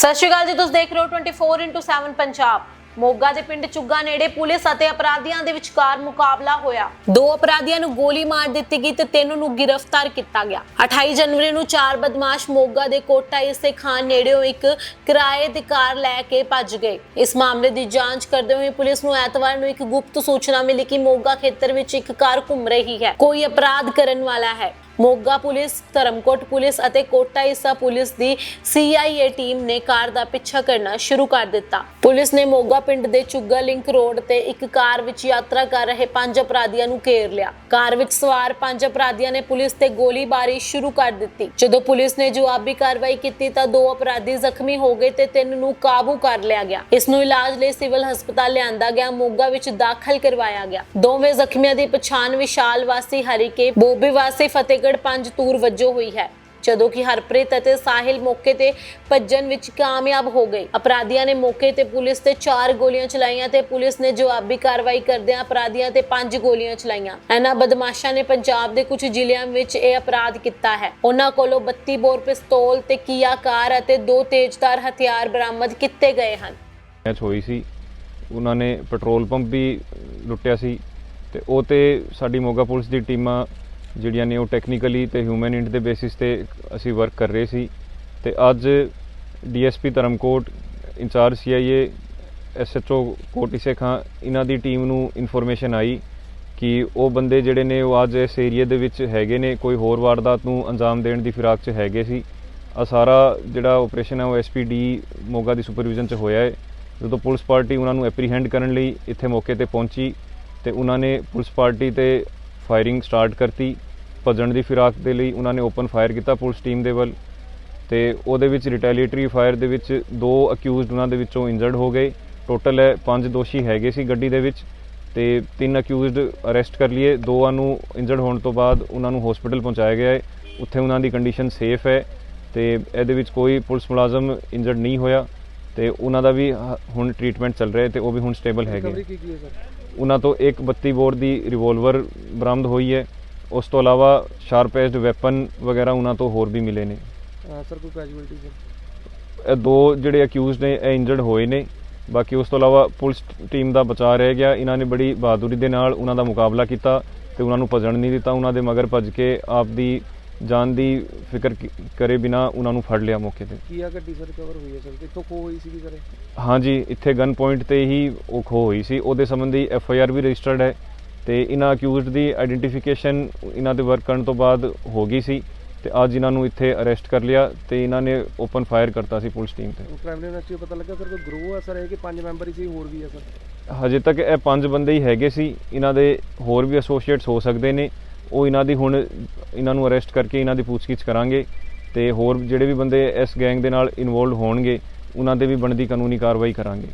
ਸਤਿ ਸ਼੍ਰੀ ਅਕਾਲ ਜੀ, ਤੁਸੀਂ ਦੇਖ ਰਹੇ ਹੋ 24x7 ਪੰਜਾਬ। ਮੋਗਾ ਦੇ ਪਿੰਡ ਚੁੱਗਾ ਨੇੜੇ ਪੁਲਿਸ ਅਤੇ ਅਪਰਾਧੀਆਂ ਦੇ ਵਿਚਕਾਰ ਮੁਕਾਬਲਾ ਹੋਇਆ। ਦੋ ਅਪਰਾਧੀਆਂ ਨੂੰ ਗੋਲੀ ਮਾਰ ਦਿੱਤੀ ਗਈ ਤੇ ਤਿੰਨ ਨੂੰ ਗ੍ਰਿਫਤਾਰ ਕੀਤਾ ਗਿਆ। 28 ਜਨਵਰੀ ਨੂੰ ਚਾਰ ਬਦਮਾਸ਼ ਮੋਗਾ ਦੇ ਕੋਟਾ ਇਸੇ ਖਾਨ ਨੇੜਿਓਂ ਇੱਕ ਕਿਰਾਏ ਦੀ ਕਾਰ ਲੈ ਕੇ ਭੱਜ ਗਏ। ਇਸ ਮਾਮਲੇ ਦੀ ਜਾਂਚ ਕਰਦੇ ਹੋਏ ਪੁਲਿਸ ਨੂੰ ਐਤਵਾਰ ਨੂੰ ਇੱਕ ਗੁਪਤ ਸੂਚਨਾ ਮਿਲੀ ਕਿ ਮੋਗਾ ਖੇਤਰ ਵਿੱਚ ਇੱਕ ਕਾਰ ਘੁੰਮ ਰਹੀ ਹੈ। ਕੋਈ ਅਪਰਾਧ ਕਰਨ ਵਾਲਾ ਹੈ। ਮੋਗਾ ਪੁਲਿਸ, ਧਰਮਕੋਟ ਪੁਲਿਸ ਅਤੇ ਕੋਟਾ ਹਿੱਸਾ ਪੁਲਿਸ ਦੀ CIA ਟੀਮ ਨੇ ਕਾਰ ਦਾ ਪਿੱਛਾ ਕਰਨਾ ਸ਼ੁਰੂ ਕਰ ਦਿੱਤਾ। ਪੁਲਿਸ ਨੇ ਮੋਗਾ ਪਿੰਡ ਦੇ ਚੁੱਗਾ ਲਿੰਕ ਰੋਡ ਤੇ ਇੱਕ ਕਾਰ ਵਿੱਚ ਯਾਤਰਾ ਕਰ ਰਹੇ ਪੰਜ ਅਪਰਾਧੀਆਂ ਨੂੰ ਘੇਰ ਲਿਆ। ਕਾਰ ਵਿੱਚ ਸਵਾਰ ਪੰਜ ਅਪਰਾਧੀਆਂ ਨੇ ਪੁਲਿਸ ਤੇ ਗੋਲੀਬਾਰੀ ਸ਼ੁਰੂ ਕਰ ਦਿੱਤੀ। ਜਦੋਂ ਪੁਲਿਸ ਨੇ ਜਵਾਬੀ ਕਾਰਵਾਈ ਕੀਤੀ ਤਾਂ ਦੋ ਅਪਰਾਧੀ ਜ਼ਖਮੀ ਹੋ ਗਏ ਤੇ ਤਿੰਨ ਨੂੰ ਕਾਬੂ ਕਰ ਲਿਆ ਗਿਆ। ਇਸ ਨੂੰ ਇਲਾਜ ਲਈ ਸਿਵਲ ਹਸਪਤਾਲ ਲਿਆਂਦਾ ਗਿਆ, ਮੋਗਾ ਵਿੱਚ ਦਾਖਲ ਕਰਵਾਇਆ ਗਿਆ। ਦੋਵੇਂ ਜ਼ਖਮੀਆਂ ਦੀ ਪਛਾਣ ਵਿਸ਼ਾਲ ਵਾਸੀ ਹਰੀਕੇ, ਬੋਬੀ ਵਾਸੀ ਫਤਿਹਗੜ੍ਹ ਪੰਜ ਤੂਰ ਵਜੋਂ ਹੋਈ ਹੈ, ਜਦੋਂ ਕਿ ਹਰਪ੍ਰੀਤ ਅਤੇ ਸਾਹਿਲ ਮੌਕੇ ਤੇ ਭੱਜਣ ਵਿੱਚ ਕਾਮਯਾਬ ਹੋ ਗਏ। ਅਪਰਾਧੀਆਂ ਨੇ ਮੌਕੇ ਤੇ ਪੁਲਿਸ ਤੇ ਚਾਰ ਗੋਲੀਆਂ ਚਲਾਈਆਂ ਤੇ ਪੁਲਿਸ ਨੇ ਜਵਾਬੀ ਕਾਰਵਾਈ ਕਰਦਿਆਂ ਅਪਰਾਧੀਆਂ ਤੇ ਪੰਜ ਗੋਲੀਆਂ ਚਲਾਈਆਂ। ਇਹਨਾਂ ਬਦਮਾਸ਼ਾਂ ਨੇ ਪੰਜਾਬ ਦੇ ਕੁਝ ਜ਼ਿਲ੍ਹਿਆਂ ਵਿੱਚ ਇਹ ਅਪਰਾਧ ਕੀਤਾ ਹੈ। ਉਹਨਾਂ ਕੋਲੋਂ 32 ਬੋਰ ਪਿਸਤੌਲ ਤੇ ਕੀਆ ਕਾਰ ਅਤੇ ਦੋ ਤੇਜ਼ਧਾਰ ਹਥਿਆਰ ਬਰਾਮਦ ਕੀਤੇ ਗਏ ਹਨ। ਮੈਚ ਹੋਈ ਸੀ। ਉਹਨਾਂ ਨੇ ਪੈਟਰੋਲ ਪੰਪ ਵੀ ਲੁੱਟਿਆ ਸੀ ਤੇ ਉਹ ਤੇ ਸਾਡੀ ਮੋਗਾ ਪੁਲਿਸ ਦੀ ਟੀਮਾਂ ਜਿਹੜੀਆਂ ਨੇ ਉਹ ਟੈਕਨੀਕਲੀ ਤੇ ਹਿਊਮਨ ਇੰਟ ਦੇ ਬੇਸਿਸ ਤੇ ਅਸੀਂ ਵਰਕ ਕਰ ਰਹੇ ਸੀ। ਤੇ ਅੱਜ DSP Dharamkot, incharge CIA SHO Kotise Khan ਇਹਨਾਂ ਦੀ ਟੀਮ ਨੂੰ ਇਨਫੋਰਮੇਸ਼ਨ ਆਈ ਕਿ ਉਹ ਬੰਦੇ ਜਿਹੜੇ ਨੇ ਉਹ ਅੱਜ ਇਸ ਏਰੀਆ ਦੇ ਵਿੱਚ ਹੈਗੇ ਨੇ, ਕੋਈ ਹੋਰ ਵਾਰਦਾਤ ਨੂੰ ਅੰਜਾਮ ਦੇਣ ਦੀ ਫਿਰਾਕ 'ਚ ਹੈਗੇ ਸੀ। ਆ ਸਾਰਾ ਜਿਹੜਾ ਆਪਰੇਸ਼ਨ ਹੈ ਉਹ ਐਸਪੀਡੀ ਮੋਗਾ ਦੀ ਸੁਪਰਵਿਜ਼ਨ 'ਚ ਹੋਇਆ ਹੈ। ਜਦੋਂ ਪੁਲਿਸ ਪਾਰਟੀ ਉਹਨਾਂ ਨੂੰ ਐਪਰੀਹੈਂਡ ਕਰਨ ਲਈ ਇੱਥੇ ਮੌਕੇ ਤੇ ਪਹੁੰਚੀ ਤੇ ਉਹਨਾਂ ਨੇ ਪੁਲਿਸ ਪਾਰਟੀ ਤੇ ਫਾਇਰਿੰਗ ਸਟਾਰਟ ਕਰਤੀ। ਭੱਜਣ ਦੀ ਫਿਰਾਕ ਦੇ ਲਈ ਉਹਨਾਂ ਨੇ ਓਪਨ ਫਾਇਰ ਕੀਤਾ ਪੁਲਿਸ ਟੀਮ ਦੇ ਵੱਲ ਤੇ ਉਹਦੇ ਵਿੱਚ ਰਿਟੈਲੀਏਟਰੀ ਫਾਇਰ ਦੇ ਵਿੱਚ ਦੋ ਅਕਿਊਜ਼ਡ ਉਹਨਾਂ ਦੇ ਵਿੱਚੋਂ ਇੰਜਰਡ ਹੋ ਗਏ। ਟੋਟਲ ਹੈ ਪੰਜ ਦੋਸ਼ੀ ਹੈਗੇ ਸੀ ਗੱਡੀ ਦੇ ਵਿੱਚ ਤੇ ਤਿੰਨ ਅਕਿਊਜ਼ਡ ਅਰੈਸਟ ਕਰ ਲਈਏ। ਦੋਆਂ ਨੂੰ ਇੰਜਰਡ ਹੋਣ ਤੋਂ ਬਾਅਦ ਉਹਨਾਂ ਨੂੰ ਹਸਪੀਟਲ ਪਹੁੰਚਾਇਆ ਗਿਆ ਹੈ। ਉੱਥੇ ਉਹਨਾਂ ਦੀ ਕੰਡੀਸ਼ਨ ਸੇਫ ਹੈ ਤੇ ਇਹਦੇ ਵਿੱਚ ਕੋਈ ਪੁਲਿਸ ਮੁਲਾਜ਼ਮ ਇੰਜਰਡ ਨਹੀਂ ਹੋਇਆ ਤੇ ਉਹਨਾਂ ਦਾ ਵੀ ਹੁਣ ਟ੍ਰੀਟਮੈਂਟ ਚੱਲ ਰਿਹਾ ਹੈ ਤੇ ਉਹ ਵੀ ਹੁਣ ਸਟੇਬਲ ਹੈਗੇ ਉਹਨਾਂ ਤੋਂ ਇੱਕ 32 ਬੋਰ ਦੀ ਰਿਵੋਲਵਰ ਬਰਾਮਦ ਹੋਈ ਹੈ। ਉਸ ਤੋਂ ਇਲਾਵਾ ਸ਼ਾਰਪ ਐਜਡ ਵੈਪਨ ਵਗੈਰਾ ਉਹਨਾਂ ਤੋਂ ਹੋਰ ਵੀ ਮਿਲੇ ਨੇ। ਸਰ ਕੋਈ ਕੈਜੂਅਲਟੀ ਸਰ ਇਹ ਦੋ ਜਿਹੜੇ ਅਕਿਊਜ਼ਡ ਨੇ ਇਹ ਇੰਜਰਡ ਹੋਏ ਨੇ। ਬਾਕੀ ਉਸ ਤੋਂ ਇਲਾਵਾ ਪੁਲਿਸ ਟੀਮ ਦਾ ਬਚਾਅ ਰਹਿ ਗਿਆ। ਇਹਨਾਂ ਨੇ ਬੜੀ ਬਹਾਦੁਰੀ ਦੇ ਨਾਲ ਉਹਨਾਂ ਦਾ ਮੁਕਾਬਲਾ ਕੀਤਾ ਤੇ ਉਹਨਾਂ ਨੂੰ ਭੱਜਣ ਨਹੀਂ ਦਿੱਤਾ। ਉਹਨਾਂ ਦੇ ਮਗਰ ਭੱਜ ਕੇ ਆਪ ਦੀ ਜਾਨ ਦੀ ਫਿਕਰ ਕਰੇ ਬਿਨਾ ਉਹਨਾਂ ਨੂੰ ਫੜ ਲਿਆ ਮੌਕੇ ਤੇ। ਕੀ ਆ ਗੱਡੀ ਸਰ ਰਿਕਵਰ ਹੋਈ ਹੈ ਸਰ? ਕਿੱਥੋਂ ਖੋ ਹੋਈ ਸੀਗੀ ਸਰ? ਹਾਂਜੀ ਇੱਥੇ ਗਨ ਪੁਆਇੰਟ ਤੇ ਹੀ ਉਹ ਖੋ ਹੋਈ ਸੀ। ਉਹਦੇ ਸੰਬੰਧੀ ਐਫ ਆਈ ਆਰ ਵੀ ਰਜਿਸਟਰਡ ਹੈ ਤੇ ਇਹਨਾਂ ਅਕਿਊਜ਼ਡ ਦੀ ਆਇਡੈਂਟੀਫਿਕੇਸ਼ਨ ਇਹਨਾਂ ਦੇ ਵਰਕ ਕਰਨ ਤੋਂ ਬਾਅਦ ਹੋ ਗਈ ਸੀ ਤੇ ਅੱਜ ਇਹਨਾਂ ਨੂੰ ਇੱਥੇ ਅਰੈਸਟ ਕਰ ਲਿਆ ਤੇ ਇਹਨਾਂ ਨੇ ਓਪਨ ਫਾਇਰ ਕਰਤਾ ਸੀ ਪੁਲਿਸ ਟੀਮ ਤੇ। ਕ੍ਰਾਈਮ ਇਨਵੈਸਟੀਗੇਸ਼ਨ ਪਤਾ ਲੱਗਾ ਸਰ ਕੋਈ ਗਰੋਹ ਹੈ ਸਰ ਇਹ ਕਿ ਪੰਜ ਮੈਂਬਰ ਹੀ ਸੀ ਹੋਰ ਵੀ ਹੈ ਸਰ? ਹਜੇ ਤੱਕ ਇਹ ਪੰਜ ਬੰਦੇ ਹੀ ਹੈਗੇ ਸੀ। ਇਹਨਾਂ ਦੇ ਹੋਰ ਵੀ ਐਸੋਸੀਏਟਸ ਹੋ ਸਕਦੇ ਨੇ। ਉਹ ਇਹਨਾਂ ਦੀ ਹੁਣ ਇਹਨਾਂ ਨੂੰ ਅਰੈਸਟ ਕਰਕੇ ਇਹਨਾਂ ਦੀ ਪੁੱਛਗਿੱਛ ਕਰਾਂਗੇ ਤੇ ਹੋਰ ਜਿਹੜੇ ਵੀ ਬੰਦੇ ਇਸ ਗੈਂਗ ਦੇ ਨਾਲ ਇਨਵੋਲਡ ਹੋਣਗੇ, ਉਹਨਾਂ 'ਤੇ ਵੀ ਬਣਦੀ ਕਾਨੂੰਨੀ ਕਾਰਵਾਈ ਕਰਾਂਗੇ।